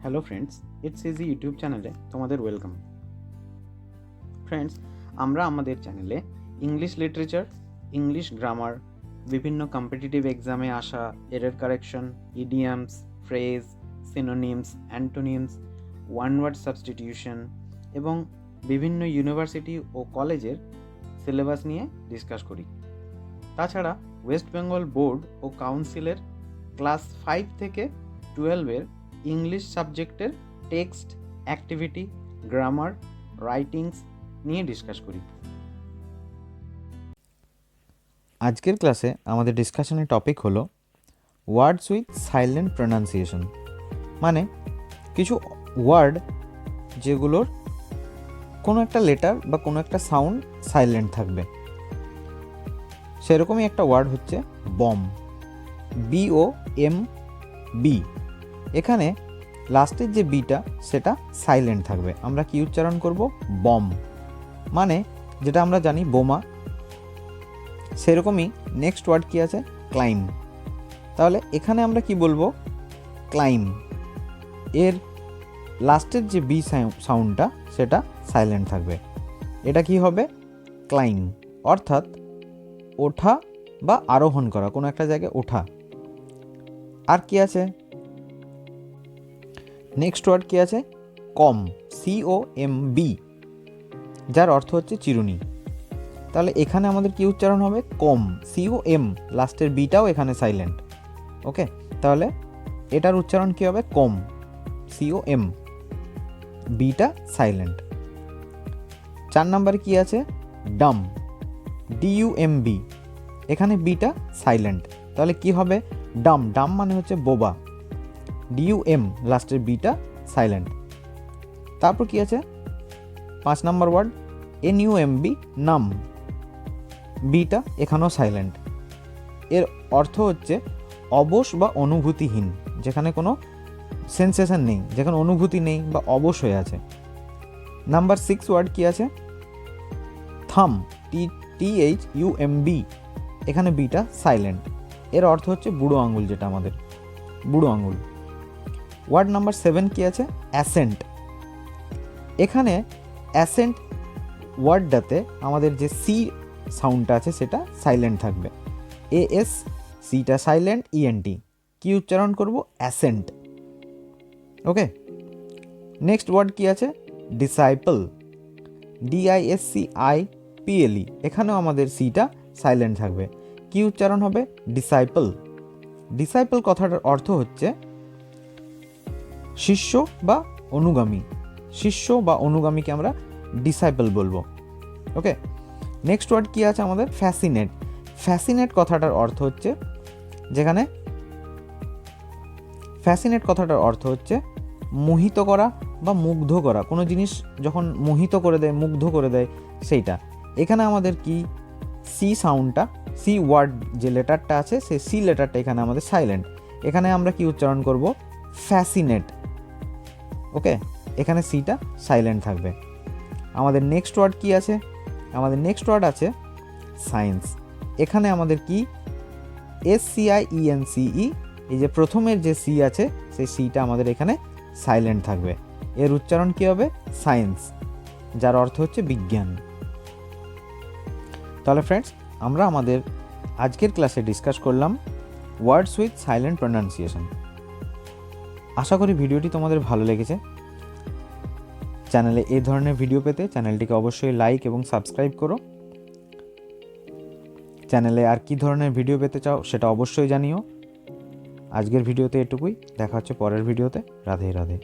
Hello friends it's easy YouTube চ্যানেলে তোমাদের welcome friends আমরা আমাদের চ্যানেলে ইংলিশ লিটারেচার ইংলিশ গ্রামার বিভিন্ন কম্পিটিটিভ এক্সামে আসা error correction idioms phrase synonyms antonyms one word substitution এবং বিভিন্ন ইউনিভার্সিটি ও কলেজের সিলেবাস নিয়ে ডিসকাস করি। তাছাড়া ওয়েস্ট বেঙ্গল বোর্ড ও কাউন্সিলের ক্লাস ফাইভ থেকে টুয়েলভের ইংলিশ সাবজেক্টের টেক্সট, অ্যাক্টিভিটি, গ্রামার, রাইটিংস নিয়ে ডিসকাস করি। আজকের ক্লাসে আমাদের ডিসকাশনের টপিক হলো ওয়ার্ডস উইথ সাইলেন্ট প্রনাউন্সিয়েশন মানে কিছু ওয়ার্ড যেগুলোর কোনো একটা লেটার বা কোনো একটা সাউন্ড সাইলেন্ট থাকবে। সেরকমই একটা ওয়ার্ড হচ্ছে bomb B O M B এখানে লাস্টের যে বিটা, সেটা সাইলেন্ট থাকবে। আমরা কি উচ্চারণ করব? বম মানে যেটা আমরা জানি, বোমা। সেরকমই নেক্সট ওয়ার্ড কি আছে? ক্লাইম তাহলে এখানে আমরা কি বলব? ক্লাইম এর লাস্টের যে বি সাউন্ডটা সেটা সাইলেন্ট থাকবে। এটা কি হবে? ক্লাইম অর্থাৎ ওঠা বা আরোহণ করা, কোনো একটা জায়গায় ওঠা। আর কি আছে? নেক্সট ওয়ার্ড কি আছে? Comb C O M B যার অর্থ হচ্ছে চিরুনি। তাহলে এখানে আমাদের কি উচ্চারণ হবে? কম সিও এম লাস্টের বিটাও এখানে সাইলেন্ট ওকে তাহলে এটার উচ্চারণ কি হবে? কম সিও এম বিটা সাইলেন্ট চার নাম্বারে কি আছে? Dumb D U M B এখানে বিটা সাইলেন্ট তাহলে কি হবে? ডাম ডাম মানে হচ্ছে বোবা। ডিইউ এম লাস্টের বিটা সাইলেন্ট তারপর কি আছে? পাঁচ number word N U M B numb beta এখানেও সাইলেন্ট এর অর্থ হচ্ছে অবশ বা অনুভূতিহীন, যেখানে কোনো সেন্সেশন নেই, যেখানে অনুভূতি নেই বা অবশ হয়ে আছে। নাম্বার সিক্স ওয়ার্ড কি আছে? Thumb T T H U M B এখানে বিটা সাইলেন্ট এর অর্থ হচ্ছে বুড়ো আঙুল যেটা আমাদের, বুড়ো আঙুল। ওয়ার্ড নাম্বার সেভেন কি আছে? অ্যাসেন্ট। এখানে অ্যাসেন্ট ওয়ার্ডটাতে আমাদের যে সি সাউন্ডটা আছে সেটা সাইলেন্ট থাকবে। এ এস, সিটা সাইলেন্ট ইএনটি কি উচ্চারণ করব? অ্যাসেন্ট। ওকে? নেক্সট ওয়ার্ড কি আছে? ডিসাইপল। ডিআইএসসি আই পিএলই এখানেও আমাদের সিটা সাইলেন্ট থাকবে। কি উচ্চারণ হবে? ডিসাইপল। ডিসাইপল কথাটার অর্থ হচ্ছে শিষ্য বা অনুগামী। শিষ্য বা অনুগামীকে আমরা ডিসাইপল বলব। ওকে নেক্সট ওয়ার্ড কী আছে আমাদের? ফ্যাসিনেট ফ্যাসিনেট কথাটার অর্থ হচ্ছে যেখানে ফ্যাসিনেট কথাটার অর্থ হচ্ছে মোহিত করা বা মুগ্ধ করা। কোনো জিনিস যখন মোহিত করে দেয়, মুগ্ধ করে দেয় সেইটা। এখানে আমাদের কি? সি সাউন্ডটা সি ওয়ার্ড যে লেটারটা আছে, সেই সি লেটারটা এখানে আমাদের সাইলেন্ট এখানে আমরা কি উচ্চারণ করব? Fascinate okay? এখানে সিটা সাইলেন্ট থাকবে। আমাদের নেক্সট ওয়ার্ড কি আছে? আমাদের নেক্সট ওয়ার্ড আছে সায়েন্স এখানে আমাদের কি? এস সিআই ইএন সিই এই যে প্রথমের যে সি আছে, সেই সিটা আমাদের এখানে সাইলেন্ট থাকবে। এর উচ্চারণ কী হবে? সায়েন্স যার অর্থ হচ্ছে বিজ্ঞান। তাহলে ফ্রেন্ডস আমরা আমাদের আজকের ক্লাসে ডিসকাস করলাম ওয়ার্ডস উইথ সাইলেন্ট প্রনাউন্সিয়েশন আশা করি ভিডিওটি তোমাদের ভালো লেগেছে। চ্যানেলে এই ধরনের ভিডিও পেতে চ্যানেলটিকে অবশ্যই লাইক এবং সাবস্ক্রাইব করো। চ্যানেলে আর কি ধরনের ভিডিও পেতে চাও সেটা অবশ্যই জানিও। আজকের ভিডিওতে এটুকুই। দেখা হচ্ছে পরের ভিডিওতে। রাধে রাধে।